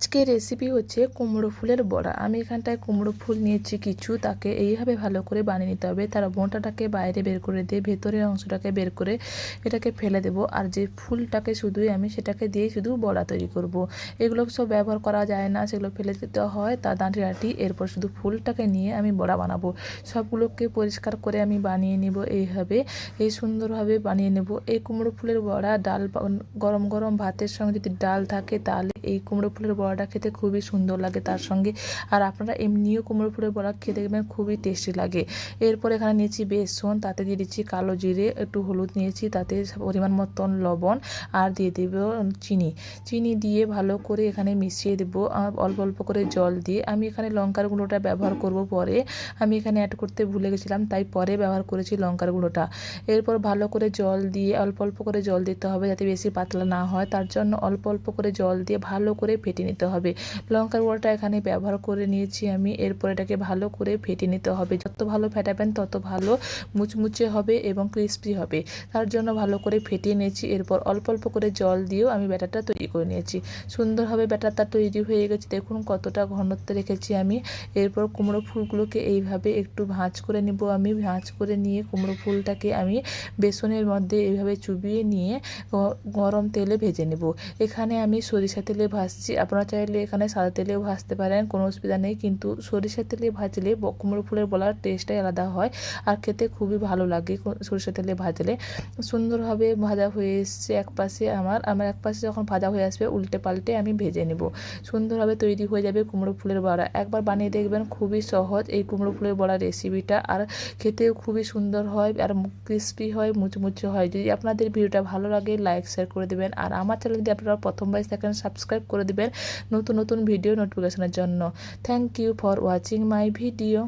আজকের রেসিপি হচ্ছে কুমড়ো ফুলের বড়া। আমি এখানটায় কুমড়ো ফুল নিয়েছি কিছু, তাকে এইভাবে ভালো করে বানিয়ে নিতে হবে। তার বোঁটাটাকে বাইরে বের করে দিয়ে ভেতরের অংশটাকে বের করে এটাকে ফেলে দেবো। আর যে ফুলটাকে শুধুই আমি সেটাকে দিয়ে শুধু বড়া তৈরি করব। এগুলো সব ব্যবহার করা যায় না, সেগুলো ফেলে দিতে হয়। তা দাঁটি ডাঁটি এরপর শুধু ফুলটাকে নিয়ে আমি বড়া বানাবো। সবগুলোকে পরিষ্কার করে আমি বানিয়ে নিব এইভাবে। এই সুন্দরভাবে বানিয়ে নেব। এই কুমড়ো ফুলের বড়া ডাল গরম গরম ভাতের সঙ্গে যদি ডাল থাকে, তাহলে এই কুমড়ো ফুলের বড়াটা খেতে খুবই সুন্দর লাগে তার সঙ্গে। আর আপনারা এমনিও কুমড়ো ফুলের বড়া খেতে দেখবেন খুবই টেস্টি লাগে। এরপর এখানে নিয়েছি বেসন, তাতে দিয়ে দিচ্ছি কালো জিরে, একটু হলুদ নিয়েছি, তাতে পরিমাণ মতন লবণ আর দিয়ে দেব চিনি। চিনি দিয়ে ভালো করে এখানে মিশিয়ে দেবো অল্প অল্প করে জল দিয়ে। আমি এখানে লঙ্কার গুঁড়োটা ব্যবহার করব পরে। আমি এখানে অ্যাড করতে ভুলে গেছিলাম, তাই পরে ব্যবহার করেছি লঙ্কার গুঁড়োটা। এরপর ভালো করে জল দিয়ে, অল্প অল্প করে জল দিতে হবে যাতে বেশি পাতলা না হয়। তার জন্য অল্প অল্প করে জল দিয়ে ভালো করে ফেটে নিতে হবে। লঙ্কার গুঁড়োটা এখানে ব্যবহার করে নিয়েছি আমি। এরপর এটাকে ভালো করে ফেটে নিতে হবে। যত ভালো ফেটাবেন তত ভালো মুচমুচে হবে এবং ক্রিস্পি হবে। তার জন্য ভালো করে ফেটিয়ে নিয়েছি। এরপর অল্প অল্প করে জল দিয়েও আমি ব্যাটারটা তৈরি করে নিয়েছি। সুন্দরভাবে ব্যাটারটা তৈরি হয়ে গেছে। দেখুন কতটা ঘনত্ব রেখেছি আমি। এরপর কুমড়ো ফুলগুলোকে এইভাবে একটু ভাঁজ করে নিব আমি। ভাঁজ করে নিয়ে কুমড়ো ফুলটাকে আমি বেসনের মধ্যে এইভাবে চুবিয়ে নিয়ে গরম তেলে ভেজে নেব। এখানে আমি সরিষা তেলে ভাজছি। আপনারা চাইলে এখানে সাদা তেলেও ভাজতে পারেন, কোনো অসুবিধা নেই। কিন্তু সরিষা তেলে ভাজলে কুমড়ো ফুলের বলার টেস্টটাই আলাদা হয় আর খেতে খুবই ভালো লাগে কো- সরিষা তেলে ভাজলে। সুন্দরভাবে ভাজা হয়ে এসছে এক পাশে আমার। আমার এক পাশে যখন ভাজা হয়ে আসবে উল্টে পাল্টে আমি ভেজে নেব। সুন্দরভাবে তৈরি হয়ে যাবে কুমড়ো ফুলের বড়া। একবার বানিয়ে দেখবেন, খুবই সহজ এই কুমড়ো ফুলের বড়া রেসিপিটা আর খেতেও খুবই সুন্দর হয় আর ক্রিস্পি হয়, মুচমুচে হয়। যদি আপনাদের ভিডিওটা ভালো লাগে লাইক শেয়ার করে দেবেন। আর আমার চ্যানেল যদি আপনারা প্রথমবার দেখেন সাবস্ক্রাইব করে দেবেন। নতুন নতুন ভিডিও নোটিফিকেশনের জন্য। Thank you for watching my video